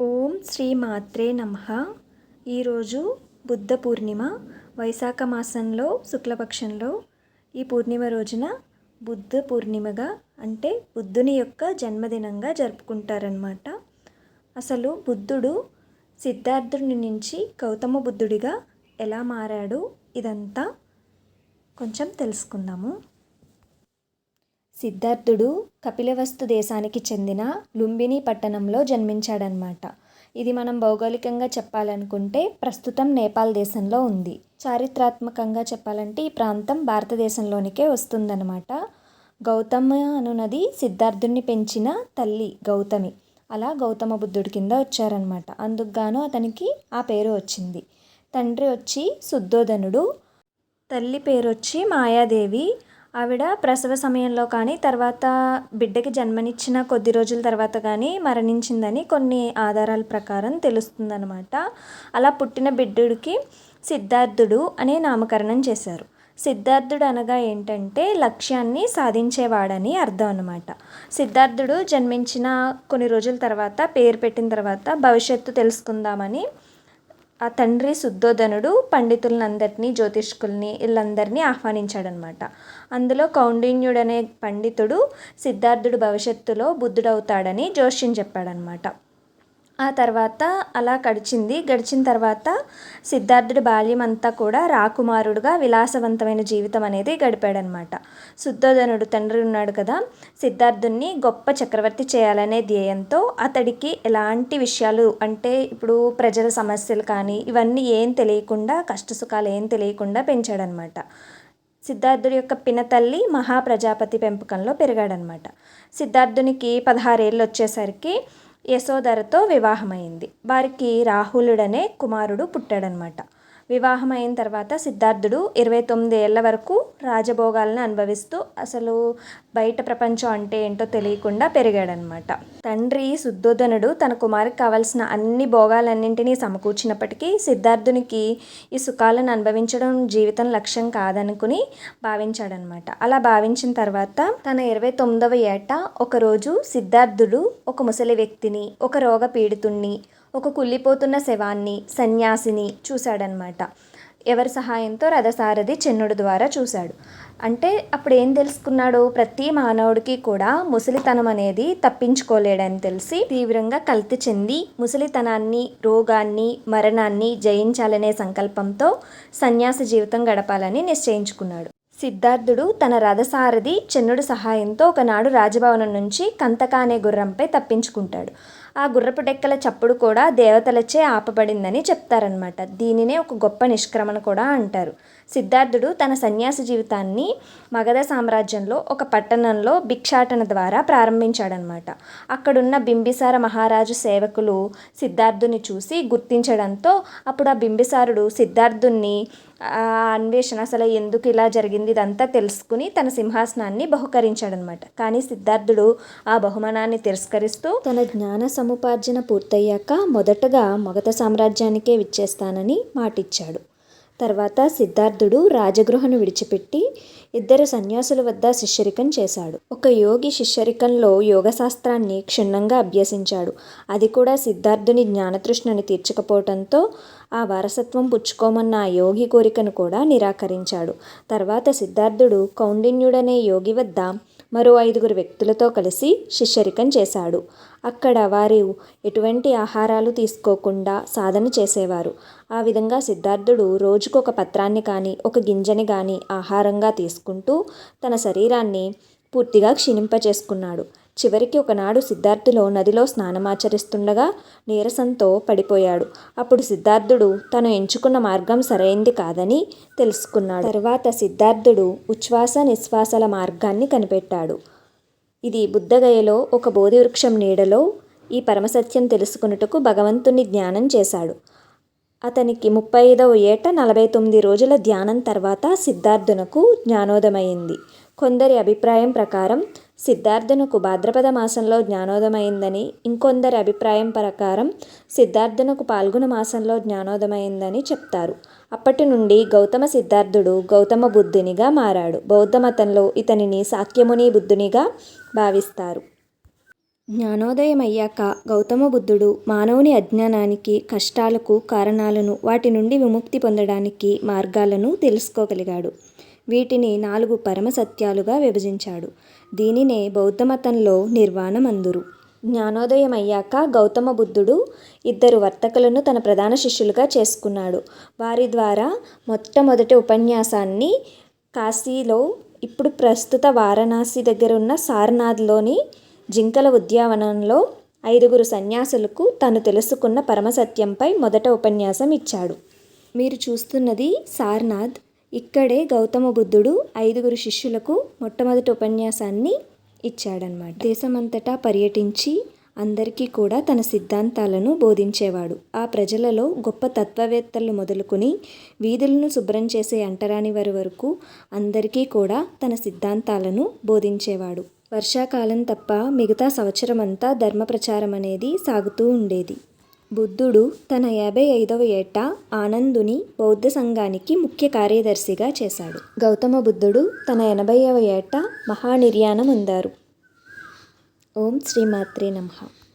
ఓం శ్రీ మాత్రే నమ. ఈరోజు బుద్ధ పూర్ణిమ వైశాఖ మాసంలో శుక్లపక్షంలో ఈ పూర్ణిమ రోజున బుద్ధ పూర్ణిమగా అంటే బుద్ధుని యొక్క జన్మదినంగా జరుపుకుంటారనమాట అసలు బుద్ధుడు సిద్ధార్థుని నుంచి గౌతమ బుద్ధుడిగా ఎలా మారాడు? ఇదంతా కొంచెం తెలుసుకుందాము. సిద్ధార్థుడు కపిలవస్తు దేశానికి చెందిన లుంబిని పట్టణంలో జన్మించాడనమాట ఇది మనం భౌగోళికంగా చెప్పాలనుకుంటే ప్రస్తుతం నేపాల్ దేశంలో ఉంది. చారిత్రాత్మకంగా చెప్పాలంటే ఈ ప్రాంతం భారతదేశంలోనికే వస్తుందన్నమాట. గౌతమ అనున్నది సిద్ధార్థుడిని పెంచిన తల్లి గౌతమి. అలా గౌతమ బుద్ధుడి కింద వచ్చారనమాట అందుకుగాను అతనికి ఆ పేరు వచ్చింది. తండ్రి వచ్చి శుద్ధోదనుడు తల్లి పేరు వచ్చి మాయాదేవి ఆవిడ ప్రసవ సమయంలో కానీ తర్వాత బిడ్డకి జన్మనిచ్చిన కొద్ది రోజుల తర్వాత కానీ మరణించిందని కొన్ని ఆధారాల ప్రకారం తెలుస్తుందనమాట అలా పుట్టిన బిడ్డుడికి సిద్ధార్థుడు అనే నామకరణం చేశారు. సిద్ధార్థుడు అనగా ఏంటంటే లక్ష్యాన్ని సాధించేవాడని అర్థం అనమాట సిద్ధార్థుడు జన్మించిన కొన్ని రోజుల తర్వాత పేరు పెట్టిన తర్వాత భవిష్యత్తు తెలుసుకుందామని ఆ తండ్రి శుద్ధోధనుడు పండితులందరినీ జ్యోతిష్కుల్ని వీళ్ళందరినీ ఆహ్వానించాడనమాట. అందులో కౌండిన్యుడనే పండితుడు సిద్ధార్థుడు భవిష్యత్తులో బుద్ధుడవుతాడని జోష్యం చెప్పాడనమాట. ఆ తర్వాత అలా గడిచింది. గడిచిన తర్వాత సిద్ధార్థుడి బాల్యం అంతా కూడా రాకుమారుడుగా విలాసవంతమైన జీవితం అనేది గడిపాడనమాట. శుద్ధోధనుడు తండ్రి ఉన్నాడు కదా సిద్ధార్థుణ్ణి గొప్ప చక్రవర్తి చేయాలనే ధ్యేయంతో అతడికి ఎలాంటి విషయాలు అంటే ఇప్పుడు ప్రజల సమస్యలు కానీ ఇవన్నీ ఏం తెలియకుండా కష్టసుఖాలు ఏం తెలియకుండా పెంచాడనమాట. సిద్ధార్థుడి యొక్క పినతల్లి మహాప్రజాపతి పెంపకంలో పెరిగాడనమాట. సిద్ధార్థునికి పదహారేళ్ళు వచ్చేసరికి యశోధరతో వివాహమైంది. వారికి రాహులుడనే కుమారుడు పుట్టాడనమాట. వివాహం అయిన తర్వాత సిద్ధార్థుడు ఇరవై తొమ్మిది ఏళ్ళ వరకు రాజభోగాలను అనుభవిస్తూ అసలు బయట ప్రపంచం అంటే ఏంటో తెలియకుండా పెరిగాడనమాట తండ్రి శుద్ధోధనుడు తన కుమారికి కావాల్సిన అన్ని భోగాలన్నింటినీ సమకూర్చినప్పటికీ సిద్ధార్థునికి ఈ సుఖాలను అనుభవించడం జీవితం లక్ష్యం కాదనుకుని భావించాడనమాట అలా భావించిన తర్వాత తన ఇరవై తొమ్మిదవ ఏట ఒకరోజు సిద్ధార్థుడు ఒక ముసలి వ్యక్తిని ఒక రోగ పీడితుణ్ణి ఒక కుళ్ళిపోతున్న శవాన్ని సన్యాసిని చూశాడనమాట. ఎవరి సహాయంతో రథసారథి చిన్నుడు ద్వారా చూశాడు. అంటే అప్పుడు ఏం తెలుసుకున్నాడు? ప్రతి మానవుడికి కూడా ముసలితనం అనేది తప్పించుకోలేడని తెలిసి తీవ్రంగా కల్తి చెంది ముసలితనాన్ని రోగాన్ని మరణాన్ని జయించాలనే సంకల్పంతో సన్యాస జీవితం గడపాలని నిశ్చయించుకున్నాడు. సిద్ధార్థుడు తన రథసారథి చెన్నుడు సహాయంతో ఒకనాడు రాజభవనం నుంచి కంతక అనే గుర్రంపై తప్పించుకుంటాడు. ఆ గుర్రపు డెక్కల చప్పుడు కూడా దేవతలచే ఆపబడిందని చెప్తారనమాట దీనినే ఒక గొప్ప నిష్క్రమణ కూడా అంటారు. సిద్ధార్థుడు తన సన్యాసి జీవితాన్ని మగధ సామ్రాజ్యంలో ఒక పట్టణంలో భిక్షాటన ద్వారా ప్రారంభించాడనమాట అక్కడున్న బింబిసార మహారాజు సేవకులు సిద్ధార్థుని చూసి గుర్తించడంతో అప్పుడు ఆ బింబిసారుడు సిద్ధార్థుని ఆ అన్వేషణ అసలు ఎందుకు ఇలా జరిగింది ఇదంతా తెలుసుకుని తన సింహాసనాన్ని బహుకరించాడనమాట కానీ సిద్ధార్థుడు ఆ బహుమానాన్ని తిరస్కరిస్తూ తన జ్ఞాన సముపార్జన పూర్తయ్యాక మొదటగా మగధ సామ్రాజ్యానికే విచ్చేస్తానని మాటిచ్చాడు. తర్వాత సిద్ధార్థుడు రాజగృహను విడిచిపెట్టి ఇద్దరు సన్యాసుల వద్ద శిష్యరికం చేశాడు. ఒక యోగి శిష్యరికంలో యోగశాస్త్రాన్ని క్షుణ్ణంగా అభ్యసించాడు. అది కూడా సిద్ధార్థుని జ్ఞానతృష్ణని తీర్చకపోవటంతో ఆ వారసత్వం పుచ్చుకోమన్న ఆ యోగి కోరికను కూడా నిరాకరించాడు. తర్వాత సిద్ధార్థుడు కౌండిన్యుడనే యోగి వద్ద మరో ఐదుగురు వ్యక్తులతో కలిసి శిష్యరికం చేశాడు. అక్కడ వారు ఎటువంటి ఆహారాలు తీసుకోకుండా సాధన చేసేవారు. ఆ విధంగా సిద్ధార్థుడు రోజుకు ఒక పత్రాన్ని కానీ ఒక గింజని కానీ ఆహారంగా తీసుకుంటూ తన శరీరాన్ని పూర్తిగా క్షీణింపచేసుకున్నాడు చివరికి ఒకనాడు సిద్ధార్థులో నదిలో స్నానమాచరిస్తుండగా నీరసంతో పడిపోయాడు. అప్పుడు సిద్ధార్థుడు తను ఎంచుకున్న మార్గం సరైంది కాదని తెలుసుకున్నాడు. తర్వాత సిద్ధార్థుడు ఉచ్ఛ్వాస నిశ్వాసల మార్గాన్ని కనిపెట్టాడు. ఇది బుద్ధగయలో ఒక బోధి వృక్షం నీడలో ఈ పరమసత్యం తెలుసుకున్నట్టుకు భగవంతుని జ్ఞానం చేశాడు. అతనికి ముప్పై ఐదవ ఏట నలభై తొమ్మిది రోజుల ధ్యానం తర్వాత సిద్ధార్థునకు జ్ఞానోదమైంది కొందరి అభిప్రాయం ప్రకారం సిద్ధార్థునకు భాద్రపద మాసంలో జ్ఞానోదమైందని ఇంకొందరి అభిప్రాయం ప్రకారం సిద్ధార్థునకు పాల్గొన మాసంలో జ్ఞానోదమైందని చెప్తారు. అప్పటి నుండి గౌతమ సిద్ధార్థుడు గౌతమ బుద్ధునిగా మారాడు. బౌద్ధ మతంలో ఇతనిని సాక్యముని బుద్ధునిగా భావిస్తారు. జ్ఞానోదయం అయ్యాక గౌతమ బుద్ధుడు మానవుని అజ్ఞానానికి కష్టాలకు కారణాలను వాటి నుండి విముక్తి పొందడానికి మార్గాలను తెలుసుకోగలిగాడు. వీటిని నాలుగు పరమ సత్యాలుగా విభజించాడు. దీనినే బౌద్ధమతంలో నిర్వాణం అందురు జ్ఞానోదయం అయ్యాక గౌతమ బుద్ధుడు ఇద్దరు వర్తకులను తన ప్రధాన శిష్యులుగా చేసుకున్నాడు. వారి ద్వారా మొట్టమొదటి ఉపన్యాసాన్ని కాశీలో ఇప్పుడు ప్రస్తుత వారణాసి దగ్గర ఉన్న సారనాథ్లోని జింకల ఉద్యానవనంలో ఐదుగురు సన్యాసులకు తను తెలుసుకున్న పరమసత్యంపై మొదట ఉపన్యాసం ఇచ్చాడు. మీరు చూస్తున్నది సారనాథ్ ఇక్కడే గౌతమ బుద్ధుడు ఐదుగురు శిష్యులకు మొట్టమొదటి ఉపన్యాసాన్ని ఇచ్చాడనమాట దేశమంతటా పర్యటించి అందరికీ కూడా తన సిద్ధాంతాలను బోధించేవాడు. ఆ ప్రజలలో గొప్ప తత్వవేత్తలు మొదలుకొని వీధులను శుభ్రం చేసే అంటరాని వారి వరకు అందరికీ కూడా తన సిద్ధాంతాలను బోధించేవాడు. వర్షాకాలం తప్ప మిగతా సంవత్సరం అంతా ధర్మ ప్రచారం అనేది సాగుతూ ఉండేది. బుద్ధుడు తన యాభై ఐదవ ఏట ఆనందుని బౌద్ధ సంఘానికి ముఖ్య కార్యదర్శిగా చేశాడు. గౌతమ బుద్ధుడు తన ఎనభైవ ఏట మహానిర్యాణం అందారు. ఓం శ్రీమాత్రే నమః.